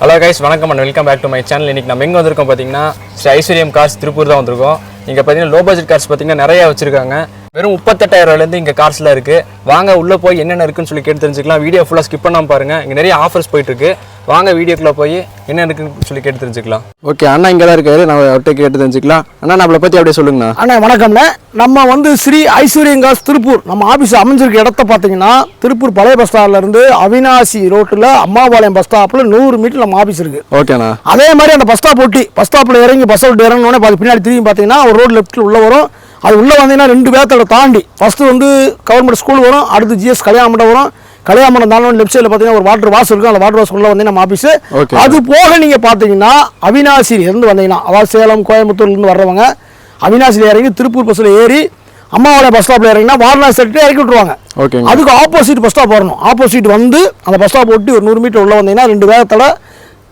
Hello guys வணக்கம் and welcome back to my channel இன்னைக்கு நம்ம எங்கே வந்திருக்கோம் பார்த்தீங்கன்னா ஸ்ரீ ஐஸ்வர்யம் கார்ஸ் திருப்பூர் தான் வந்திருக்கோம். இங்கே பார்த்தீங்கன்னா லோ பட்ஜெட் கார்ஸ் பார்த்தீங்கன்னா நிறையா வச்சுருக்காங்க. வெறும் முப்பத்தெட்டாயிரம் ரூபாயிலேருந்து இங்கே கார்ஸ்லாம் இருக்குது. வாங்க உள்ளே போய் என்னென்ன இருக்குன்னு சொல்லி கேட்டு தெரிஞ்சுக்கலாம். வீடியோ ஃபுல்லாக ஸ்கிப் பண்ணாமல் பாருங்கள் இங்கே நிறைய ஆஃபர்ஸ் போயிட்டு இருக்கு வாங்க வீடியோக்குள்ளே போய் என்ன இருக்குன்னு சொல்லி கேட்டு தெரிஞ்சுக்கலாம். ஓகே அண்ணா இங்கே தான் இருக்காரு. நம்ம அவர்கிட்ட கேட்டு தெரிஞ்சுக்கலாம். அண்ணா நம்மளை பற்றி அப்படியே சொல்லுங்கண்ணா. அண்ணா வணக்கம்ண்ணே. நம்ம வந்து ஸ்ரீ ஐஸ்வர்யங்காஸ் திருப்பூர். நம்ம ஆஃபீஸ் அமைஞ்சிருக்க இடத்த பார்த்தீங்கன்னா திருப்பூர் பழைய பஸ் ஸ்டாண்ட்ல இருந்து அவினாசி ரோட்டில் அம்மாபாளையம் பஸ் ஸ்டாப்பில் நூறு மீட்டர் நம்ம ஆஃபீஸ் இருக்கு. ஓகேண்ணா. அதே மாதிரி அந்த பஸ் ஸ்டாப் ஒட்டி பஸ் ஸ்டாப்பில் இறங்கி பஸ் விட்டு இறங்கினோடனே பார்த்து பின்னாடி திரும்பி பார்த்தீங்கன்னா ஒரு ரோடு லெஃப்ட்டில் உள்ள வரும். அது உள்ளே வந்தீங்கன்னா ரெண்டு பேர்த்தோட தாண்டி. ஃபஸ்ட்டு வந்து கவர்மெண்ட் ஸ்கூல் வரும் அடுத்து ஜிஎஸ் கல்யாண மண்டபம் வரும். கல்யாண மண்டபம் தாண்டி லெஃப்ட் சைடில் பார்த்தீங்கன்னா ஒரு வாட்டர் வாஷ் இருக்கும். அந்த வாட்டர் வாஷ் உள்ள வந்து நம்ம ஆஃபீஸ். அது போக நீங்கள் பார்த்தீங்கன்னா அவினாசியில் இருந்து வந்தீங்கன்னா அதாவது சேலம் கோயம்புத்தூர்லேருந்து வர்றவங்க அவினாசியில் இறங்கி திருப்பூர் பஸ்ஸில் ஏறி அம்மாவாளையம் பஸ் ஸ்டாப்பில் இறங்கினா வாரணாசி செட்டு இறக்கி விட்ருவாங்க ஓகேங்க அதுக்கு ஆப்போசிட் பஸ் ஸ்டாப் வரணும். ஆப்போசிட் வந்து அந்த பஸ் ஸ்டாப் ஒட்டி ஒரு நூறு மீட்டர் உள்ள வந்தீங்கன்னா ரெண்டு வேகத்தோட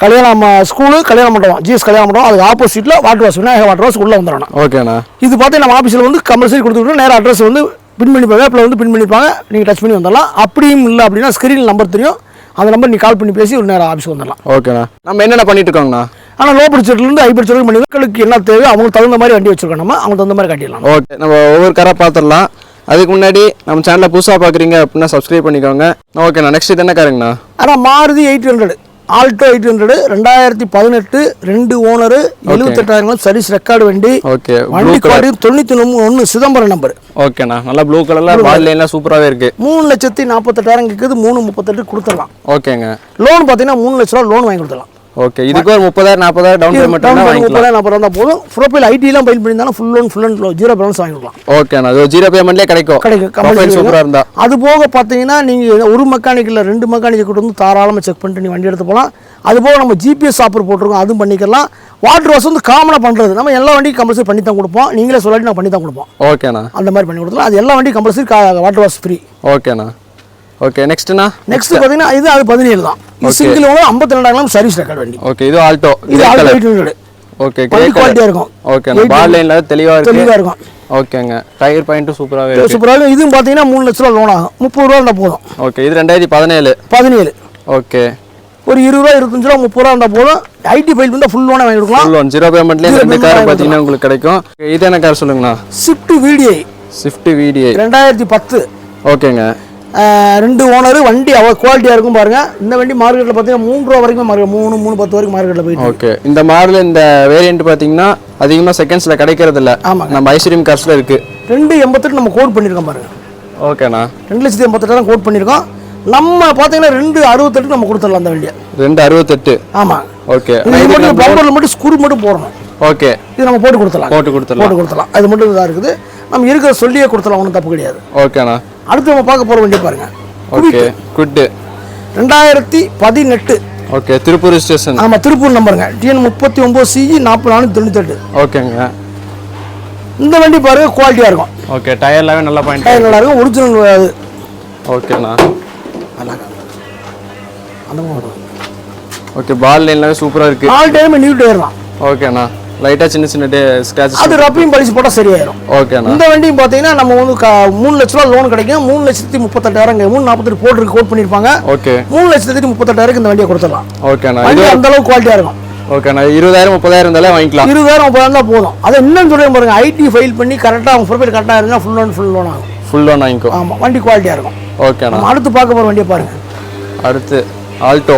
கல்யாணம் ஸ்கூலு கல்யாண மண்டபம் ஜிஎஸ் கல்யாண மண்டபம் அதுக்கு ஆப்போசிட்டில் water wash Vinayagar water wash உள்ளே வந்துடணும். ஓகேண்ணா இது பார்த்து நம்ம ஆஃபீஸில் வந்து கம்பல்சரி கொடுத்துட்டு நேராக அட்ரஸ் வந்து பின் பண்ணிப்பாங்க வேப்பில் வந்து பின் பண்ணிப்பாங்க நீங்கள் டச் பண்ணி வந்துடலாம். அப்படியும் இல்லை அப்படின்னா ஸ்க்ரீனில் நம்பர் தெரியும். அந்த நம்பர் நீ கால் பண்ணி பேசி ஒரு நேரம் ஆஃபீஸ் வந்துடலாம். ஓகேண்ணா நம்ம என்னென்ன பண்ணிட்டு இருக்கோங்கண்ணா ஆனால் லோ பட்ஜெட்லேருந்து ஹை பட்ஜெட் பண்ணி மக்களுக்கு என்ன தேவை அவங்களுக்கு தகுந்த மாதிரி வண்டி வச்சிருக்கோம் நம்ம. அவங்களுக்கு தகுந்த மாதிரி கட்டிடலாம். ஓகே நம்ம ஒவ்வொரு காராக பார்த்துடலாம். அதுக்கு முன்னாடி நம்ம சேனலை புதுசாக பார்க்குறீங்க அப்படின்னா சப்ஸ்கிரைப் பண்ணிக்கோங்க. ஓகேண்ணா நெக்ஸ்ட் இது என்ன காருங்கண்ணா? ஆனால் Maruti eight hundred Alto eight hundred ரெண்டாயிரத்தி பதினெட்டு ரெண்டு ஓனரு எழுபத்தெட்டாயிரம் சர்வீஸ் ரெக்கார்டு வண்டி. ஓகே வண்டி கார்டு தொண்ணூற்றி ஒன்று சிதம்பரம் நம்பர் ஓகேண்ணா நல்லா ப்ளூ கலரில் பால் லைன்லாம் சூப்பராகவே இருக்கு. மூணு லட்சத்தி நாற்பத்தெட்டாயிரம் கேட்குது மூணு முப்பத்தெட்டு கொடுத்துடலாம். ஓகேங்க லோன் பார்த்தீங்கன்னா மூணு லட்ச ரூபா லோன் வாங்கி கொடுத்துடலாம். ஓகே இதுக்கு ஒரு முப்பதாயிரம் நாற்பதாயிரம் டவுன் பேமெண்ட் டவுன் வாங்கிக்கலாம். முப்பதாயிரம் நாற்பது இருந்தால் போதும். ப்ரொஃபைல் ஐடிலாம் பைல் பண்ணியிருந்தாலும் full loan full and zero balance வாங்கி கொடுக்கலாம் ஓகேண்ணா அது ஜீரோ பேமெண்ட்லேயே கிடைக்கும். கிடைக்கும் சூப்பராக இருந்தா. அது போக பார்த்தீங்கன்னா நீங்கள் ஒரு மெக்கானிக் இல்லை ரெண்டு மெக்கானிக் கொண்டு வந்து தாராளமாக செக் பண்ணிட்டு நீ வண்டி எடுத்து போகலாம். அது போக நம்ம ஜிபிஎஸ் ஆஃபர் போட்டிருக்கோம் அதுவும் பண்ணிக்கலாம். வாட்டர் வாஷ் வந்து காமனாக பண்ணுறது நம்ம எல்லா வண்டியும் கம்பல்சரி பண்ணி தான் கொடுப்போம். நீங்களே சொல்லாட்டி நான் பண்ணி தான் கொடுப்போம். ஓகேண்ணா அந்த மாதிரி பண்ணி கொடுத்துலாம் அது எல்லா வண்டியும் கம்பல்சரி வாட்டர் வாஷ் ஃப்ரீ ஓகேண்ணா ஓகே நெக்ஸ்ட்ண்ணா நெக்ஸ்ட் பார்த்தீங்கன்னா இது அது பதினேழு தான். இது சிங்கிள் ஓனர் ஐம்பத்தி ரெண்டாயிரம் சர்வீஸ் ரெக்கார்ட் வண்டி. ஓகே இது ஆல்டோ. இது ஆல்டோ எயிட் ஹண்ட்ரட் ஓகே குவாலிட்டியாக இருக்கும். ஓகேண்ணா பால் லைனில் தெளிவாக இருக்கு. தெளிவாக இருக்கும். ஓகேங்க டயர் பாயிண்ட்டும் சூப்பராகவே இருக்கு. சூப்பராக இருக்கும். இதுவும் பார்த்தீங்கன்னா மூணு லட்ச ரூபா லோன் ஆகும். முப்பது ரூபா இருந்தால் போதும். ஓகே இது ரெண்டாயிரத்தி பதினேழு. பதினேழு. ஓகே ஒரு இருபது ரூபா இருபத்தஞ்சு ரூபா முப்பது ரூபா இருந்தால் போதும். ஐடி ஃபைல் வந்து ஃபுல் லோனை வாங்கி கொடுக்கலாம். ஒன் ஜீரோ பேமெண்ட்லேயே ரெண்டு கார் பார்த்தீங்கன்னா உங்களுக்கு கிடைக்கும். இது என்ன கார் சொல்லுங்கண்ணா? ஸ்விஃப்ட் விடிஐ ஸ்விஃப்ட் விடிஐ ரெண்டாயிரத்தி பத்து. ஓகேங்க ரெண்டு ஓனர் வண்டி அவ்வளோ குவாலிட்டியாக இருக்கும் பாருங்க. இந்த வண்டி மார்க்கெட்டில் பார்த்தீங்கன்னா மூணு ரூபா வரைக்கும் மார்க்கெட் மூணு மூணு பத்து வரைக்கும் மார்க்கெட்டில் போயிட்டு ஓகே இந்த மாடல் இந்த வேரியன்ட் பார்த்தீங்கன்னா அதிகமாக செகண்ட்ஸில் கிடைக்கிறது இல்ல. ஆமாங்க. நம்ம ஐஸ்வர்யம் கார்ஸில் இருக்கு. ரெண்டு எண்பத்தெட்டு நம்ம கோட் பண்ணியிருக்கோம் பாருங்க. ஓகேண்ணா ரெண்டு லட்சத்தி எண்பத்தெட்டாயிரம் கோட் பண்ணியிருக்கோம் நம்ம பார்த்தீங்கன்னா ரெண்டு அறுபத்தெட்டு நம்ம கொடுத்துடலாம் அந்த வண்டியை. ரெண்டு அறுபத்தெட்டு. ஆமாம் ஓகே இது மட்டும் பம்பரில் மட்டும் ஸ்க்ரூ மட்டும் போடணும். ஓகே இது நம்ம போட்டு கொடுத்துடலாம். போட்டு கொடுத்துடலாம். போட்டு கொடுத்துடலாம். அது மட்டும் இதாக இருக்குது. நம்ம இருக்கிற சொல்லியே கொடுத்துடலாம். ஒன்றும் தப்பு கிடையாது. ஓகேண்ணா அடுத்து நம்ம பார்க்க போகிற வண்டி பாருங்க. Okay good. ரெண்டாயிரத்தி பதினெட்டு. ஓகே திருப்பூர் ஸ்டேஷன் ஆமாம் திருப்பூர் நம்பருங்க டிஎன் முப்பத்தி ஒம்பது சிஇ நாற்பது நானூற்றி தொண்ணூத்தெட்டு. ஓகேங்க இந்த வண்டி பாருங்க குவாலிட்டியாக இருக்கும். ஓகே டயர் எல்லாமே நல்லா பாயிண்ட் டயர் நல்லா இருக்கும் ஒரிஜினல் அது. ஓகேண்ணா நல்லா. அந்த ஓகே பால் லைன்லாமே சூப்பராக இருக்கு. நாலு டைம் நியூ டயர் தான். ஓகேண்ணா லைட்டாக சின்ன சின்ன டே ஸ்க்ராச்சஸ் அது ரப்பையும் பலிச்சு போட்டால் சரியாயிரும். ஓகேண்ணா இந்த வண்டியும் பார்த்தீங்கன்னா நம்ம வந்து மூணு லட்ச ரூபா லோன் கிடைக்கும் மூணு லட்சத்தி முப்பத்தெட்டாயிரம் மூணு நாற்பத்தெட்டு போட்டு கோட் பண்ணியிருப்பாங்க. ஓகே மூணு லட்சத்தி முப்பத்தெட்டாயிரம் இந்த வண்டியை கொடுத்துடலாம். ஓகேண்ணா வண்டி அந்த அளவுக்கு குவாலிட்டியாக இருக்கும். ஓகேண்ணா இருபதாயிரம் முப்பதாயிரம் இருந்தாலே வாங்கிக்கலாம். இருபதாயிரம் முப்பதாயிரம் தான் போதும். அதை இன்னும் சொல்லுங்க பாருங்க ஐடி ஃபைல் பண்ணி கரெக்டாக அவங்க ப்ரொஃபைல் கரெக்டாக இருந்தால் ஃபுல் லோன் ஃபுல் லோன் ஆகும். ஃபுல் லோன் வாங்கிக்கோ. ஆமாம் வண்டி குவாலிட்டியாக இருக்கும். ஓகேண்ணா அடுத்து பார்க்க போகிற வண்டியை பாருங்க. அடுத்து ஆல்டோ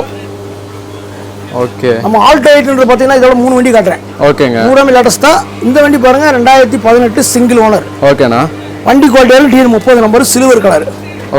ஓகே நம்ம ஆல்டோ எயிட்ன்றது பார்த்தீங்கன்னா இதோட மூணு வண்டி காட்டுறேன். ஓகேங்க மூணாமே லேட்டஸ்ட் தான் இந்த வண்டி பாருங்க ரெண்டாயிரத்தி பதினெட்டு சிங்கிள் ஓனர் ஓகேண்ணா வண்டி குவாலிட்டியாக டிஎன் முப்பது நம்பர் சில்வர் கலர்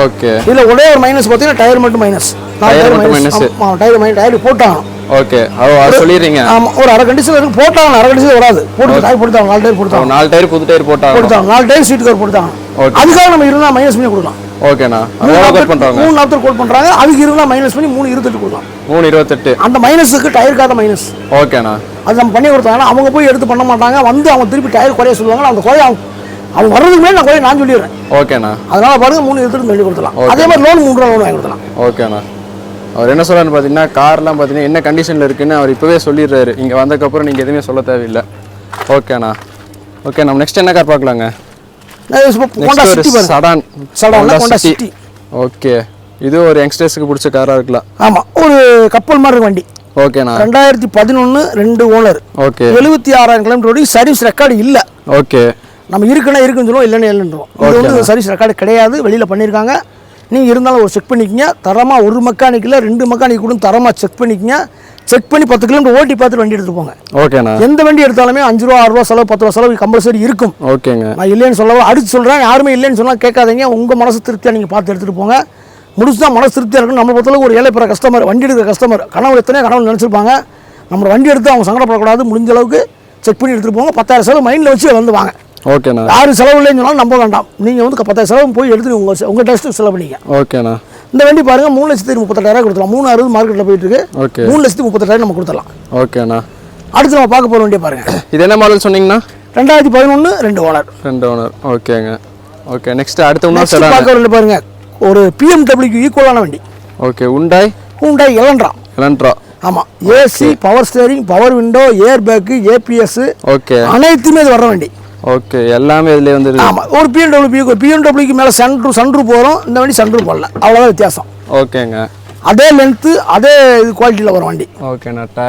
ஓகே இதில் ஒரே ஒரு மைனஸ் பார்த்தீங்கன்னா டயர் மட்டும் மைனஸ் Tyre மட்டும் minus. டயர் மைனஸ் டயர் போட்டாங்க ஓகே அது சொல்லிடுறீங்க. ஆமாம் ஒரு அரை கண்டிஷன் இருக்கு. போட்டாங்க அரை கண்டிஷன் வராது. போட்டு டயர் போட்டாங்க நாலு டயர் போட்டாங்க நாலு டயர் புது டயர் போட்டாங்க. கொடுத்தாங்க நாலு டயர் சீட் கவர் Okay. அதுக்காக நம்ம இருந்தால் மைனஸ் பண்ணி கொடுக்கலாம். ஓகேண்ணா. மூணு நாற்பது பண்ணுறாங்க மூணு நாற்பது கோட் பண்ணுறாங்க அதுக்கு இருந்தால் மைனஸ் பண்ணி மூணு இருபத்தெட்டு கொடுக்கலாம் மூணு இருபத்தெட்டு. அந்த மைனஸுக்கு டயருக்காக மைனஸ் ஓகேண்ணா. அது நம்ம பண்ணி கொடுத்தாங்கன்னா அவங்க போய் எடுத்து பண்ண மாட்டாங்க. வந்து அவங்க திருப்பி டயர் குறைய சொல்லுவாங்க அந்த குறைய அவங்க அவங்க வர்றதுக்கு முன்னாடி நான் குறைய நான் சொல்லிடுறேன். ஓகேண்ணா. அதனால பாருங்க மூணு எடுத்துட்டு பண்ணி கொடுக்கலாம் அதே மாதிரி லோன் மூணு ரூபா லோன் வாங்கி கொடுக்கலாம் ஓகேண்ணா. அவர் என்ன சொல்றாருன்னு பார்த்தீங்கன்னா கார்லாம் பார்த்தீங்கன்னா என்ன கண்டிஷனில் இருக்குன்னு அவர் இப்போவே சொல்லிடுறாரு. இங்கே வந்ததுக்கப்புறம் நீங்கள் எதுவுமே சொல்ல தேவையில்லை. ஓகேண்ணா. ஓகே நம்ம நெக்ஸ்ட் என்ன கார் பார்க்கலாங்க? ஒரு சிட்டி சடான் சடான்ல Honda City. ஓகே இது ஒரு யங்ஸ்டர்ஸ்க்கு பிடிச்ச காராக இருக்கலாம். ஆமாம் ஒரு கப்பல் மாதிரி வண்டி. ஓகேண்ணா ரெண்டாயிரத்தி பதினொன்று ரெண்டு ஓனர். ஓகே எழுபத்தி ஆறாயிரம் கிலோமீட்டர் சர்வீஸ் ரெக்கார்டு இல்லை. ஓகே நம்ம இருக்குன்னா இருக்குன்னு சொல்லுவோம் இல்லைன்னு இல்லைன்றோம் இது வந்து சர்வீஸ் ரெக்கார்டு கிடையாது. வெளியில் பண்ணியிருக்காங்க நீங்கள் இருந்தாலும் ஒரு செக் பண்ணிக்கங்க. தரமாக ஒரு மெக்கானிக்கில் ரெண்டு மெக்கானிக் கூட தரமாக செக் பண்ணிக்கங்க. செக் பண்ணி பத்து கிலோமீட்டர் ஓட்டி பார்த்துட்டு வண்டி எடுத்துட்டு போங்க. ஓகேண்ணா. எந்த வண்டி எடுத்தாலுமே அஞ்சு ரூபா ஆறு ரூபா செலவு பத்து ரூபா செலவு கம்பல்சரி இருக்கும். ஓகேங்க. நான் இல்லைன்னு சொல்லவா? அடுத்து சொல்கிறேன் யாருமே இல்லைன்னு சொன்னால் கேட்காதீங்க. உங்கள் மனசு திருப்தியாக நீங்கள் பார்த்து எடுத்துகிட்டு போங்க. முடிச்சுதான் மனசு திருப்தியாக இருக்கும் நம்ம பொறுத்தளவுக்கு ஒரு ஏழை பெற கஸ்டமர் வண்டி எடுக்கிற கஸ்டமர் கனவு எத்தனையோ கனவு நினச்சிருப்பாங்க. நம்ம வண்டி எடுத்து அவங்க சங்கடப்படக்கூடாது. முடிஞ்ச அளவுக்கு செக் பண்ணி எடுத்துகிட்டு போங்க. பத்தாயிரம் செலவு மைண்டில் வச்சு வந்து வாங்க. ஓகேண்ணா. யாரும் செலவு இல்லைன்னு சொன்னாலும் நம்ப வேண்டாம். நீங்கள் வந்து பத்தாயிரம் செலவு போய் எடுத்து உங்கள் உங்கள் டெஸ்ட்டு செலவு பண்ணிக்க ஓகேண்ணா. இந்த வண்டி பாருங்கள் மூணு லட்சத்தி முப்பத்தெட்டாயிரம் கொடுத்துலாம் மூணு அறுபது மார்க்கெட்டில் போயிட்டு இருக்கு மூணு லட்சத்தி முப்பத்தெட்டாயிரம் நம்ம கொடுத்துடலாம். ஓகேண்ணா அடுத்து நம்ம பார்க்க போகிற வண்டியை பாருங்கள் இது என்ன மாடல் சொன்னீங்கண்ணா? ரெண்டாயிரத்தி பதினொன்று ரெண்டு ஓனர். ரெண்டு ஓனர். ஓகேங்க ஓகே நெக்ஸ்ட் அடுத்து செடான் பார்க்க வண்டி பாருங்க. ஒரு பிஎம்டபிள்யூக்கு ஈக்குவலான வண்டி. Okay Hyundai Hyundai Elantra Elantra ஆமாம் AC power steering power window air bag ABS okay. அனைத்துமே இது வர வண்டி. ஓகே எல்லாமே இதுல வந்துருக்கு ஆமாம் ஒரு பிஎம்டபிள்யூ ஒரு பிஎம்டபிள்யூக்கு மேலே சன்ரூ சன்ரூ போகிறோம் இந்த வண்டி சன்ரூ போடல. அவ்வளோதான் வித்தியாசம். ஓகேங்க. அதே லென்த்து அதே இது குவாலிட்டியில் வரும் வண்டி. ஓகேண்ணா ட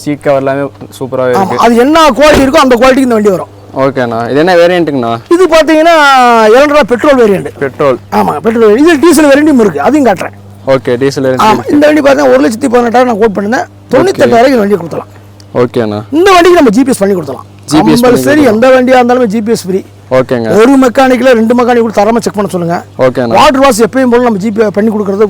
சீட் கவர் எல்லாமே சூப்பராகவே இருக்கு. ஆமாம் அது என்ன குவாலிட்டி இருக்கோ அந்த குவாலிட்டிக்கு இந்த வண்டி வரும். ஓகேண்ணா இது என்ன வேரியண்ட்டுங்கண்ணா இது பார்த்தீங்கன்னா இரண்டரை பெட்ரோல் வேரியண்ட் பெட்ரோல் ஆமாம் பெட்ரோல் இது டீசல் வேரியண்ட்டும் இருக்குது அதையும் காட்டுறேன். ஓகே டீசல் ஆமாம் இந்த வண்டி பார்த்தீங்கன்னா ஒரு லட்சத்தி பதினெட்டாயிரம் நான் கோட் பண்ணிருந்தேன். தொண்ணூத்தெட்டாயிரம் இந்த வண்டி கொடுத்தலாம் ஓகேண்ணா. இந்த வண்டிக்கு நம்ம ஜிபிஎஸ் பண்ணி கொடுத்தலாம் GPS பண்ணி சரி எந்த வண்டியாக இருந்தாலுமே ஜிபிஎஸ் ஃப்ரீ ஓகேங்க. ஒரு மெக்கானிக்கில் ரெண்டு மெக்கானிக் கூட தரமாக செக் பண்ண சொல்லுங்க. ஓகேண்ணா. வாட்டர் வாஷ் எப்பயும் போல நம்ம ஜிபே பண்ணி கொடுக்குறது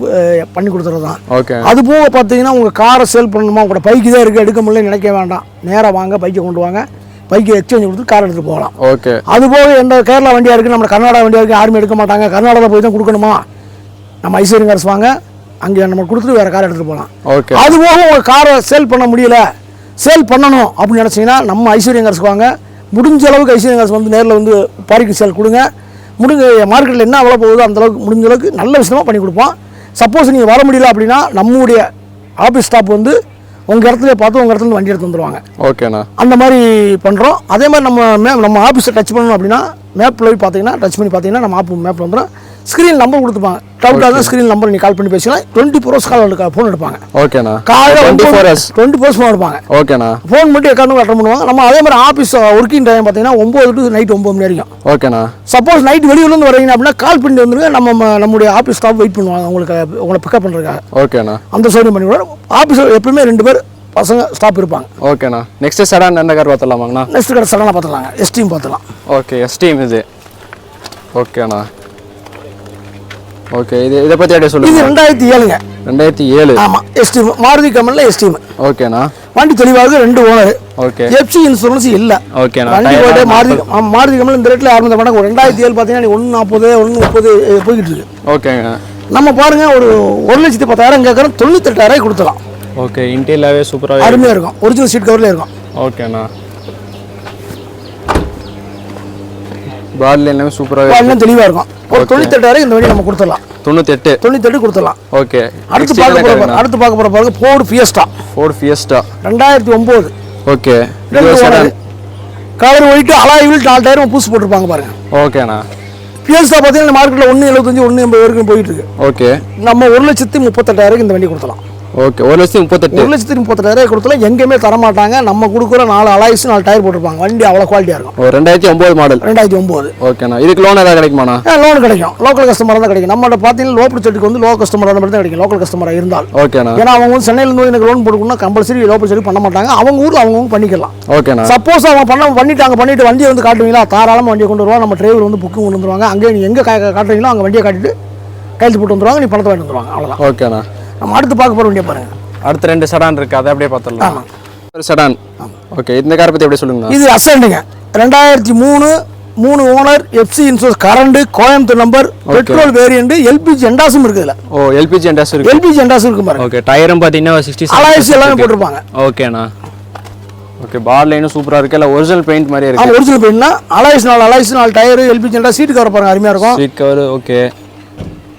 பண்ணி கொடுத்துறது தான். ஓகே. அது போக பார்த்தீங்கன்னா உங்கள் காரை சேல் பண்ணணுமா? உங்களோட பைக்கு தான் இருக்குது எடுக்க முடியல நினைக்க வேண்டாம். நேராக வாங்க பைக்கை கொண்டு வாங்க. பைக்கை எக்ஸ்சேஞ்ச் கொடுத்து கார் எடுத்துட்டு போகலாம். ஓகே. அது போக எந்த கேரளா வண்டியாக இருக்குது நம்ம கர்நாடகா வண்டியாக இருக்குது யாருமே எடுக்க மாட்டாங்க. கர்நாடகா போய் தான் கொடுக்கணுமா? நம்ம ஐஸ்வர்யம் கார்ஸ் வாங்க. அங்கே நம்ம கொடுத்துட்டு வேறு கார் எடுத்துகிட்டு போகலாம். ஓகே. அது போக உங்கள் காரை சேல் பண்ண முடியல. சேல் பண்ணணும் அப்படின்னு நினச்சிங்கன்னா நம்ம ஐஸ்வர்யம் கார்ஸ்க்கு வாங்க. முடிஞ்ச அளவுக்கு ஐஸ்வர்யம் கார்ஸ் வந்து நேரில் வந்து பாரிக்கு சேல் கொடுங்க. முடிஞ்ச மார்க்கெட்டில் என்ன அவ்வளோ போகுதோ அந்த அளவுக்கு முடிஞ்ச அளவுக்கு நல்ல விஷயமா பண்ணி கொடுப்போம். சப்போஸ் நீங்கள் வர முடியல அப்படின்னா நம்முடைய ஆஃபீஸ் ஸ்டாப் வந்து உங்கள் இடத்துல பார்த்து உங்கள் இடத்துல வண்டி எடுத்து வந்துடுவாங்க ஓகேண்ணா அந்த மாதிரி பண்ணுறோம் அதே மாதிரி நம்ம மே நம்ம ஆஃபீஸை டச் பண்ணணும் அப்படின்னா மேப்பில் போய் பார்த்தீங்கன்னா டச் பண்ணி பார்த்தீங்கன்னா நம்ம ஆப் மேப்பில் வந்துடும் ஸ்க்ரீன் நம்பர் கொடுத்துப்பாங்க. டவுட்டாக இருந்தால் ஸ்க்ரீன் நம்பர் நீங்கள் கால் பண்ணி பேசிக்கலாம் twenty four hours call phone எடுப்பாங்க. ஓகேண்ணா காலையில் twenty four hours twenty fours phone எடுப்பாங்க. ஓகேண்ணா ஃபோன் மட்டும் எக்காரணம் அட்டன் பண்ணுவாங்க. நம்ம அதே மாதிரி ஆஃபீஸ் ஒர்க்கிங் டைம் பார்த்தீங்கன்னா ஒம்பது டு நைட் ஒம்பது மணி வரைக்கும். ஓகேண்ணா சப்போஸ் நைட் வெளியூர்லேருந்து வரீங்க அப்படின்னா கால் பண்ணி வந்துருங்க. நம்ம நம்முடைய ஆஃபீஸ் ஸ்டாஃப் வெயிட் பண்ணுவாங்க. உங்களுக்கு உங்களை பிக்கப் பண்ணுறதுக்காக ஓகேண்ணா அந்த சௌகரியம் பண்ணி விடுவோம் ஆஃபீஸ் எப்பவுமே ரெண்டு பேர் பசங்க ஸ்டாஃப் இருப்பாங்க. ஓகேண்ணா நெக்ஸ்ட் செடான் எந்த கார் பார்த்துலாமாங்கண்ணா நெக்ஸ்ட் கடை சடனாக பார்த்துலாங்க எஸ்டியும் பார்த்துலாம் ஓகே எஸ்டிஎம் இது. ஓகேண்ணா ஓகே இது இதை பற்றி அப்படியே இது சொல்லுங்க ரெண்டாயிரத்தி ஏழுங்க. ரெண்டாயிரத்தி ஏழு. ஆமாம் எஸ்டிம் மாருதி கமலில் எஸ்டிம் ஓகேண்ணா. வண்டி தெளிவாக ரெண்டு ஓனர். ஓகே. எஃப்சி இன்சூரன்ஸ் இல்லை. ஓகேண்ணா வண்டி ஓட மாருதி மாருதி கமல் இந்த ரேட்டில் யாரும் தர மாட்டாங்க ரெண்டாயிரத்தி ஏழு பார்த்தீங்கன்னா ஒன்று நாற்பது ஒன்று முப்பது போய்கிட்டு இருக்கு. ஓகேங்க. நம்ம பாருங்க ஒரு ஒரு லட்சத்தி பத்தாயிரம் கேட்குறோம் தொண்ணூத்தெட்டாயிரம் கொடுத்துலாம் ஓகே இன்டீரியலாகவே சூப்பராகவே அருமையாக இருக்கும் ஒரிஜினல் சீட் கவர்லேயே இருக்கும். ஓகேண்ணா. பாடியில் எல்லாமே சூப்பராகவே எல்லாம் தெளிவாக இருக்கும். ஒரு தொண்ணூத்தெட்டாயிரம் இந்த வண்டி நம்ம கொடுத்துடலாம். தொண்ணூத்தெட்டு. தொண்ணூத்தெட்டு கொடுத்துடலாம். ஓகே அடுத்து பார்க்க போகிற அடுத்து பார்க்க போகிற பாருங்க ஃபோர்டு ஃபியஸ்டா ஃபோர்ட் ஃபியஸ்டா ரெண்டாயிரத்தி ஒம்பது. Okay colour white alloy wheel நாலு டயரும் பூசு போட்டிருப்பாங்க பாருங்க. ஓகேண்ணா ஃபியஸ்டா பார்த்தீங்கன்னா மார்க்கெட்டில் ஒன்று எழுபத்தஞ்சு ஒன்று எண்பது வரைக்கும் போயிட்டு இருக்கு. ஓகே நம்ம ஒரு லட்சத்தி முப்பத்தெட்டாயிரம் இந்த வண்டி கொடுத்தலாம் ஓகே ஒரு லட்சத்தி முப்பத்தெட்டு. ஒரு லட்சத்தி முப்பத்தெட்டாயிரம் கொடுத்தலாம் எங்கேயுமே தர மாட்டாங்க நம்ம கொடுக்குற நாலு அலாய்ஸ் நாலு டயர் போட்டிருப்பாங்க. வண்டி அவ்வளோ குவாலிட்டியாக இருக்கும். ஒரு ரெண்டாயிரத்தி ஒம்பது மாடல் ரெண்டாயிரத்தி ஒம்பது ஓகேண்ணா இதுக்கு லோன் ஏதாவது கிடைக்குமாண்ணா? லோன் கிடைக்கும். லோக்கல் கஸ்டமர் தான் கிடைக்கும். நம்மகிட்ட பார்த்தீங்கன்னா லோ ப்ரொஜெக்ட்டுக்கு வந்து லோ கஸ்டமர் அந்த மாதிரி தான் கிடைக்கும். லோக்கல் கஸ்டமராக இருந்தால். ஓகேண்ணா ஏன்னா அவங்க வந்து சென்னையிலேருந்து எனக்கு லோன் போட்டுக்கணும்னா கம்பல்சரி லோ ப்ரொஜெக்ட் பண்ண மாட்டாங்க. அவங்க ஊரில் அவங்கவுங்க பண்ணிக்கலாம். ஓகேண்ணா சப்போஸ் அவங்க பண்ண பண்ணிட்டாங்க பண்ணிட்டு வண்டியை வந்து காட்டுவீங்களா? தாராளமாக வண்டியை கொண்டு வருவாங்க. நம்ம டிரைவர் வந்து புக்கு கொண்டு வந்துருவாங்க. அங்கே நீ எங்கே காட்டுறீங்களோ அங்கே வண்டியை காட்டிட்டு கையெழுத்து போட்டு வந்துருவாங்க. நீ பணத்தை வாங்கிட்டு வந்துருவாங்க. அவ்வளோதான் ஓகேண்ணா நம்ம அடுத்து பார்க்க போகிற வண்டியை பாருங்க. அடுத்து ரெண்டு செடான் இருக்கு அதை அப்படியே பார்த்துடலாம். ஆமாம் ஒரு செடான் ஓகே இந்த காரை பற்றி அப்படியே சொல்லுங்கண்ணா. இது அசண்டுங்க ரெண்டாயிரத்தி மூணு மூணு owner FC insurance current Coimbatore number petrol variant LPG எண்டாஸும் இருக்குதுல ஓ எல்பிஜி இண்டஸ் இருக்கு. எல்பிஜி எண்டாஸும் இருக்கு பாருங்க. ஓகே டயரும் பார்த்தீங்கன்னா சிக்ஸ்டி அலாய்ஸ் எல்லாமே போட்டிருப்பாங்க. ஓகேண்ணா ஓகே பார் லைனும் சூப்பராக இருக்கு. இல்லை ஒரிஜினல் பெயிண்ட் மாதிரியே இருக்கு. ஒரிஜினல் பெயின்னா அலாய்ஸ் நாலு அலாய்ஸ் நாலு டயர் எல்பிஜி எண்டா சீட்டு கவர் பாருங்க அருமையாக இருக்கும். சீட் கவர் ஓகே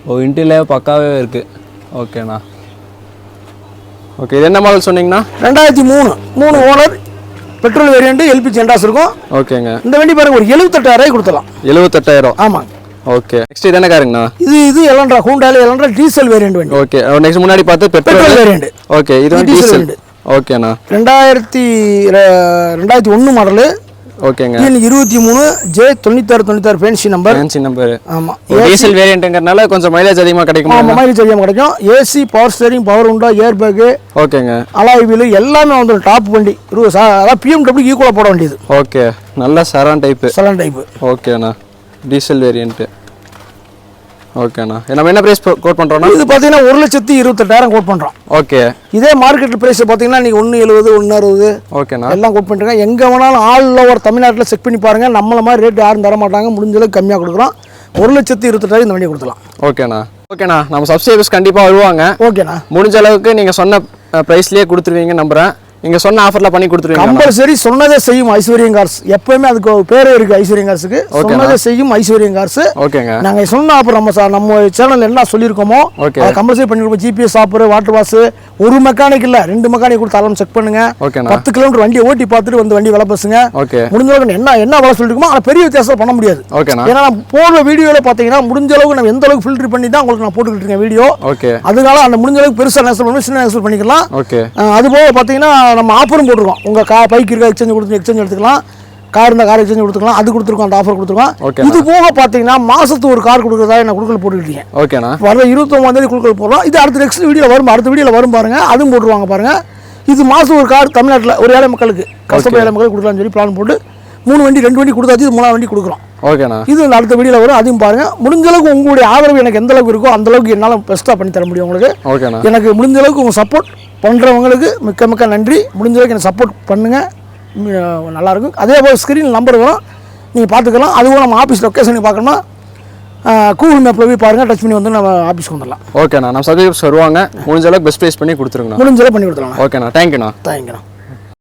ஓ இன்டீரியர் பக்காவே இருக்கு. ஓகேண்ணா ஓகே இது என்ன மாடல் சொன்னீங்கண்ணா ரெண்டாயிரத்தி மூணு. மூணு ஓனர் பெட்ரோல் வேரியண்ட் எல்பிஜி எண்டாஸ் இருக்கும். ஓகேங்க. இந்த வண்டி பாருங்க ஒரு எழுபத்தெட்டாயிரம் கொடுத்தலாம் எழுபத்தெட்டாயிரம் ஆமாங்க. ஓகே. நெக்ஸ்ட் இது என்ன காருங்கண்ணா? இது இது எலன்ட்ரா ஹூண்டால எலன்ட்ரா டீசல் வேரியண்ட் வண்டி. ஓகே. நெக்ஸ்ட் முன்னாடி பார்த்து பெட்ரோல் வேரியண்ட் ஓகே இது டீசல் ஓகேண்ணா. ரெண்டாயிரத்தி ரெண்டாயிரத்தி ஒன்று மாடலு ஓகேங்க. டிஎன் இருபத்தி மூணு ஜே தொண்ணூத்தாறு தொண்ணூத்தாறு ஃபேன்சி நம்பர் ஃபேன்சி நம்பர் ஆமாம் டீசல் வேரியண்ட்டுங்கிறனால கொஞ்சம் மைலேஜ் அதிகமாக கிடைக்குமா? ஆமாம் மைலேஜ் அதிகமாக கிடைக்கும். ஏசி பவர் ஸ்டேரிங் பவர் உண்டா ஏர் பேக்கு ஓகேங்க. அலாய் வீலு எல்லாமே வந்துடும் டாப் வண்டி. இருபது அதாவது பிஎம்டபிள்யூ ஈக்குவலாக போட வேண்டியது. ஓகே. நல்ல சரான் டைப்பு சலன் டைப்பு ஓகேண்ணா. டீசல் வேரியண்ட்டு ஓகேண்ணா. நம்ம என்ன ப்ரைஸ் கோட் பண்ணுறோன்னா இது பார்த்தீங்கன்னா ஒரு லட்சத்தி இருபத்தெட்டாயிரம் கோட் பண்ணுறோம் ஓகே. இதே மார்க்கெட் ப்ரைஸ் பார்த்தீங்கன்னா நீங்கள் ஒன்று எழுபது ஒன்று அறுபது ஓகேண்ணா. எல்லாம் கோட் பண்ணிருக்காங்க எங்கே வேணாலும் ஆல் ஓவர் தமிழ்நாட்டில் செக் பண்ணி பாருங்கள் நம்மள மாதிரி ரேட் யாரும் தர மாட்டாங்க. முடிஞ்ச அளவுக்கு கம்மியாக கொடுக்குறோம். ஒரு லட்சத்தி இருபத்தெட்டாயிரம் இந்த வண்டியை கொடுக்கலாம் ஓகேண்ணா. ஓகேண்ணா. நம்ம சப்ஸ்கிரைபர்ஸ் கண்டிப்பாக வருவாங்க. ஓகேண்ணா. முடிஞ்ச அளவுக்கு நீங்கள் சொன்ன ப்ரைஸ்லேயே கொடுத்துருவீங்கன்னு நம்புகிறேன் நீங்கள் சொன்ன ஆஃபரில் பண்ணி கொடுத்துருவீங்க கம்பல்சரி சொன்னதே செய்யும் ஐஸ்வர்யம் கார்ஸ். எப்பவுமே அதுக்கு பேரே இருக்கு ஐஸ்வர்யம் கார்ஸுக்கு. சொன்னதே செய்யும் ஐஸ்வர்யம் கார்ஸ். ஓகேங்க. நாங்கள் சொன்ன அப்புறம் நம்ம ச- நம்ம சேனல் என்ன சொல்லியிருக்கோமோ. அதை கம்பல்சரி பண்ணி கொடுப்போம். ஜிபிஎஸ் ஆஃபர் வாட்டர் வாஷ் ஒரு மெக்கானிக் இல்லை ரெண்டு மெக்கானிக் கொடுத்து அலாம் செக் பண்ணுங்க. பத்து கிலோமீட்டர் வண்டியை ஓட்டி பார்த்துட்டு வந்து வண்டி விலை பேசுங்க. ஓகே. முடிஞ்ச அளவுக்கு என்ன என்ன விலை சொல்லிருக்கோமோ அதை பெரிய வித்தியாசம் பண்ண முடியாது. ஓகேண்ணா ஏன்னா நான் போடுற வீடியோவில் பார்த்தீங்கன்னா முடிஞ்ச அளவுக்கு நம்ம எந்த அளவுக்கு ஃபில்டர் பண்ணி தான் உங்களுக்கு நான் போட்டுக்கிட்டு இருக்கேன் வீடியோ. ஓகே. அதனால அந்த முடிஞ்ச அளவுக்கு பெருசாக நெசல் பண்ணி சின்ன நெசல் பண்ணிக்கலாம். ஓகே. அது போக பார்த்தீங்கன்னா நம்ம ஆஃபரும் போட்டிருக்கோம். உங்கள் கா பைக் இருக்கா எக்ஸ்சேஞ்ச் கொடுத்து எக்ஸ்சேஞ்ச் எடுத்துக்கலாம். கார் இருந்தால் கார் எக்ஸ்சேஞ்ச் கொடுத்துக்கலாம். அது கொடுத்துருக்கோம் அந்த ஆஃபர் கொடுத்துருக்கோம். இது போக பார்த்தீங்கன்னா மாசத்துக்கு ஒரு கார் கொடுக்குறதா நான் குடுக்கல் போட்டுக்கிட்டேன் ஓகேண்ணா வர இருபத்தொம்பதாம் தேதி குடுக்கல் போடுறோம் இது அடுத்த நெக்ஸ்ட் வீடியோ வரும். அடுத்த வீடியோவில் வரும் பாருங்க. அதுவும் போட்டுருவாங்க பாருங்க. இது மாதம் ஒரு கார் தமிழ்நாட்டில் ஒரு ஏழை மக்களுக்கு கஷ்டப்பட்ட ஏழை மக்களுக்கு கொடுக்கலாம்னு சொல்லி பிளான் போட்டு மூணு வண்டி ரெண்டு வண்டி கொடுத்தாச்சு இது மூணாவது வண்டி கொடுக்குறோம். ஓகேண்ணா. இது அடுத்த வீடியோவில் வரும். அதையும் பாருங்க. முடிஞ்ச அளவுக்கு உங்களுடைய ஆதரவு எனக்கு எந்த அளவுக்கு இருக்கோ அந்த அளவுக்கு என்னால் பெஸ்ட்டாக பண்ணி தர முடியும் உங்களுக்கு. ஓகேண்ணா. எனக்கு முடிஞ்ச அளவுக்கு உங்கள் சப்போர்ட் பண்ணுறவங்களுக்கு மிக்க மிக்க நன்றி. முடிஞ்ச அளவுக்கு எனக்கு சப்போர்ட் பண்ணுங்கள் நல்லாயிருக்கும் அதே போல் ஸ்க்ரீன் நம்பர் வரும். நீங்கள் பார்த்துக்கலாம். அதுவும் நம்ம ஆஃபீஸ் லொக்கேஷன் பார்க்கணும்னா கூகுள் மேப்பில் போய் பாருங்கள் டச் பண்ணி வந்து நம்ம ஆஃபீஸ்க்கு வந்துடலாம். ஓகேண்ணா. நம்ம சப்ஸ்கிரைபர்ஸ் வருவாங்க. முடிஞ்ச அளவுக்கு பெஸ்ட் ப்ரைஸ் பண்ணி கொடுத்துருங்கண்ணா. முடிஞ்ச அளவுக்கு பண்ணி கொடுத்துடலாம் ஓகேண்ணா. தேங்க்யூண்ணா தேங்க்யூண்ணா